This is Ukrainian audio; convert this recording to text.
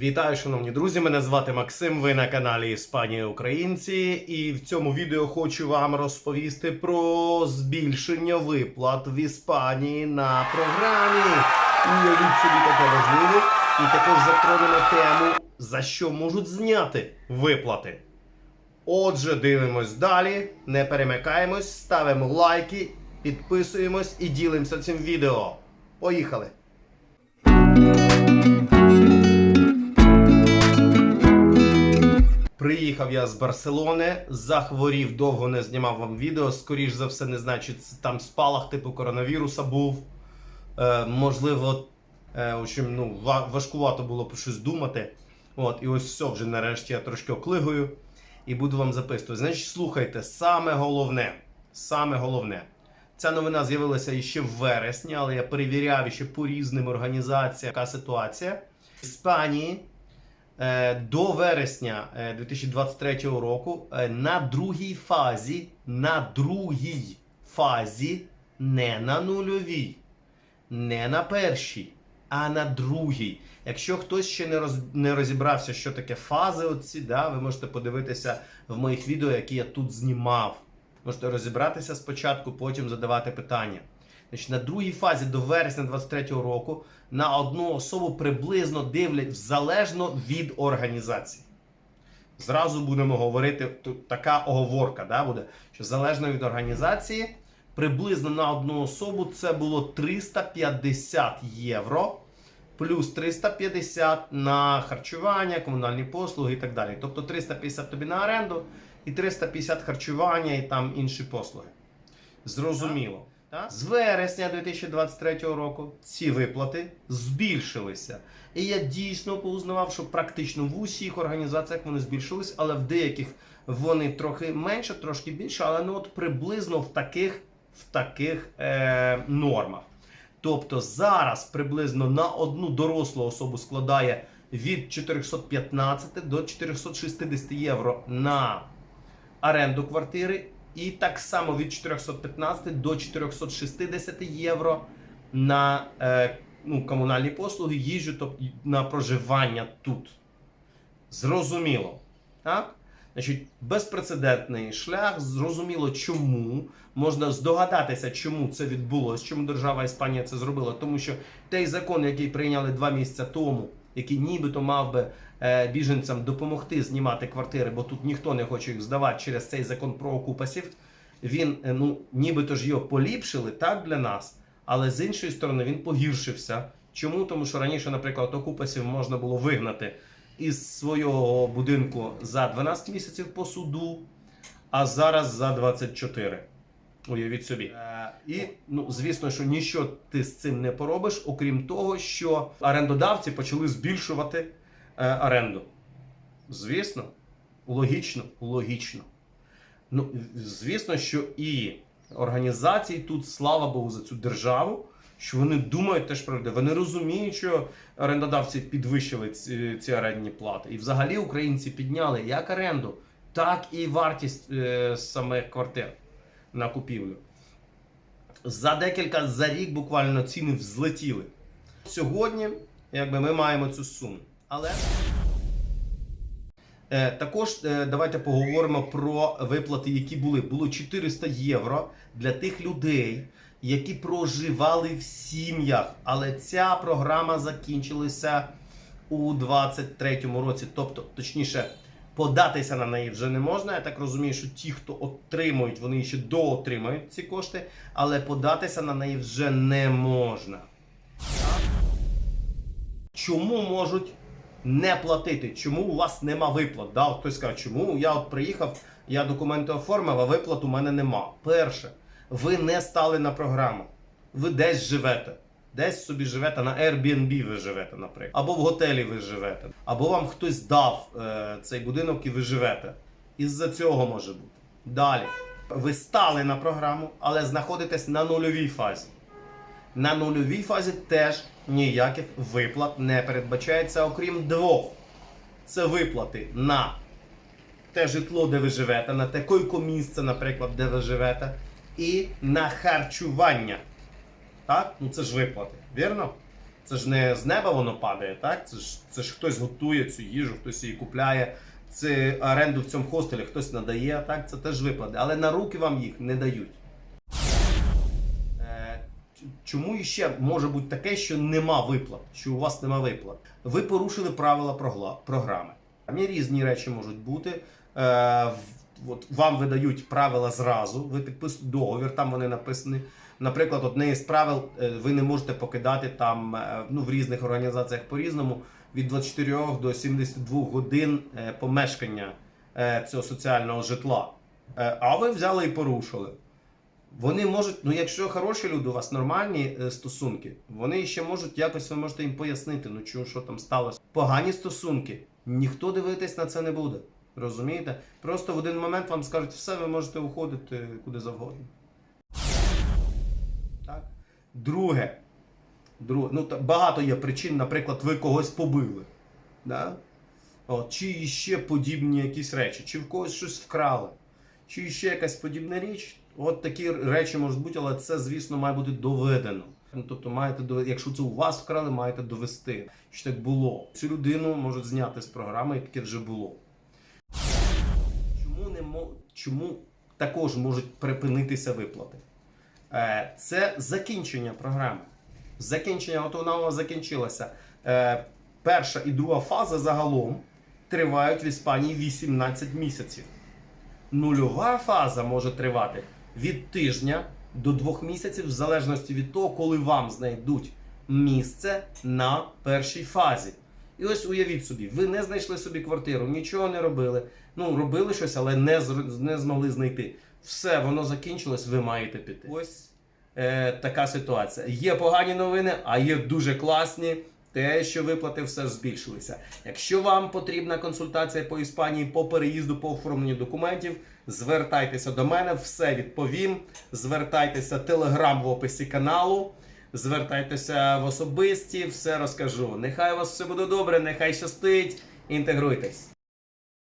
Вітаю, шановні друзі! Мене звати Максим. Ви на каналі Іспанія Українці, і в цьому відео хочу вам розповісти про збільшення виплат в Іспанії на програмі. Уявіть собі таке важливе, і також затронемо тему, за що можуть зняти виплати. Отже, дивимось далі, не перемикаємось, ставимо лайки, підписуємось і ділимося цим відео. Поїхали! Приїхав я з Барселони, захворів, довго не знімав вам відео. Скоріш за все, не знаю, чи там спалах типу коронавіруса був. Е, можливо, е, в общем, ну, важкувато було про щось думати. От, і ось все, вже нарешті я трошки оклигую і буду вам записувати. Значить, слухайте, саме головне, саме головне. Ця новина з'явилася іще в вересні, але я перевіряв іще по різним організаціям, яка ситуація. В Іспанії до вересня е, 2023 року е, на другій фазі, на другій фазі, не на нульовій, не на першій, а на другій. Якщо хтось ще не, роз, не розібрався, що таке фази, оці, да, ви можете подивитися в моїх відео, які я тут знімав. Можете розібратися спочатку, потім задавати питання. Значить, на другій фазі до вересня 2023 року на одну особу приблизно дивлять залежно від організації. Зразу будемо говорити, тут така оговорка да, буде, що залежно від організації, приблизно на одну особу це було 350 євро, плюс 350 на харчування, комунальні послуги і так далі. Тобто 350 тобі на оренду і 350 харчування і там інші послуги. Зрозуміло. Так? З вересня 2023 року ці виплати збільшилися. І я дійсно поузнавав, що практично в усіх організаціях вони збільшились, але в деяких вони трохи менше, трошки більше, але ну от приблизно в таких, в таких е, нормах. Тобто зараз приблизно на одну дорослу особу складає від 415 до 460 євро на оренду квартири, і так само від 415 до 460 євро на е, ну, комунальні послуги, їжу, тобто на проживання тут. Зрозуміло. Так? Значить, безпрецедентний шлях, зрозуміло, чому. Можна здогадатися, чому це відбулося, чому держава Іспанія це зробила. Тому що той закон, який прийняли два місяці тому, який нібито мав би е, біженцям допомогти знімати квартири, бо тут ніхто не хоче їх здавати через цей закон про окупасів. Він е, ну, нібито ж його поліпшили так для нас, але з іншої сторони він погіршився. Чому? Тому що раніше, наприклад, окупасів можна було вигнати із свого будинку за 12 місяців по суду, а зараз за 24. Уявіть собі. Е, і ну, звісно, що нічого ти з цим не поробиш, окрім того, що орендодавці почали збільшувати е, оренду. Звісно, логічно, логічно. Ну, звісно, що і організації тут, слава Богу, за цю державу, що вони думають теж про людей. Вони розуміють, що орендодавці підвищили ці, ці орендні плати. І взагалі українці підняли як оренду, так і вартість е, самих квартир на купівлю. За декілька за рік буквально ціни взлетіли. Сьогодні якби, ми маємо цю суму. Але е, також е, давайте поговоримо про виплати, які були. Було 400 євро для тих людей, які проживали в сім'ях. Але ця програма закінчилася у 23-му році. Тобто, точніше, податися на неї вже не можна. Я так розумію, що ті, хто отримують, вони ще доотримають ці кошти, але податися на неї вже не можна. Чому можуть не платити? Чому у вас нема виплат? Да, от хтось каже, чому я от приїхав, я документи оформив, а виплат у мене нема. Перше, ви не стали на програму. Ви десь живете. Десь собі живете на Airbnb ви живете, наприклад. Або в готелі ви живете. Або вам хтось дав е, цей будинок і ви живете. Із-за цього може бути. Далі. Ви стали на програму, але знаходитесь на нульовій фазі. На нульовій фазі теж ніяких виплат не передбачається, окрім двох. Це виплати на те житло, де ви живете, на те койко-місце, наприклад, де ви живете, і на харчування. Так? Ну це ж виплати, вірно? Це ж не з неба воно падає, так? Це ж, це ж хтось готує цю їжу, хтось її купляє. Це оренду в цьому хостелі хтось надає, так? Це теж виплати. Але на руки вам їх не дають. Е, Чому ще може бути таке, що нема виплат, що у вас нема виплат? Ви порушили правила програми. Там є різні речі можуть бути. Е, от вам видають правила зразу, ви підписуєте договір, там вони написані. Наприклад, одне із правил е, ви не можете покидати там е, ну, в різних організаціях по-різному від 24 до 72 годин е, помешкання цього соціального житла. А ви взяли і порушили. Вони можуть, ну якщо хороші люди, у вас нормальні стосунки, вони ще можуть якось ви можете їм пояснити, ну чого що там сталося. Погані стосунки, ніхто дивитись на це не буде. Розумієте? Просто в один момент вам скажуть, все, ви можете уходити куди завгодно. Друге, друге ну, багато є причин, наприклад, ви когось побили. Да? От, чи ще подібні якісь речі, чи в когось щось вкрали, чи ще якась подібна річ. От такі речі можуть бути, але це, звісно, має бути доведено. Ну, тобто, маєте якщо це у вас вкрали, маєте довести, що так було. Цю людину можуть зняти з програми, і таке вже було. Чому не мо... чому також можуть припинитися виплати? Е, Це закінчення програми. Закінчення, от вона закінчилася. Е, Перша і друга фаза загалом тривають в Іспанії 18 місяців. Нульова фаза може тривати від тижня до двох місяців, в залежності від того, коли вам знайдуть місце на першій фазі. І ось уявіть собі, ви не знайшли собі квартиру, нічого не робили. Ну, робили щось, але не, не змогли знайти. Все, воно закінчилось, ви маєте піти. Ось е, така ситуація. Є погані новини, а є дуже класні. Те, що виплати все ж збільшилися. Якщо вам потрібна консультація по Іспанії по переїзду по оформленню документів, звертайтеся до мене, все відповім. Звертайтеся телеграм в описі каналу. Звертайтеся в особисті, все розкажу. Нехай у вас все буде добре, нехай щастить. Інтегруйтесь.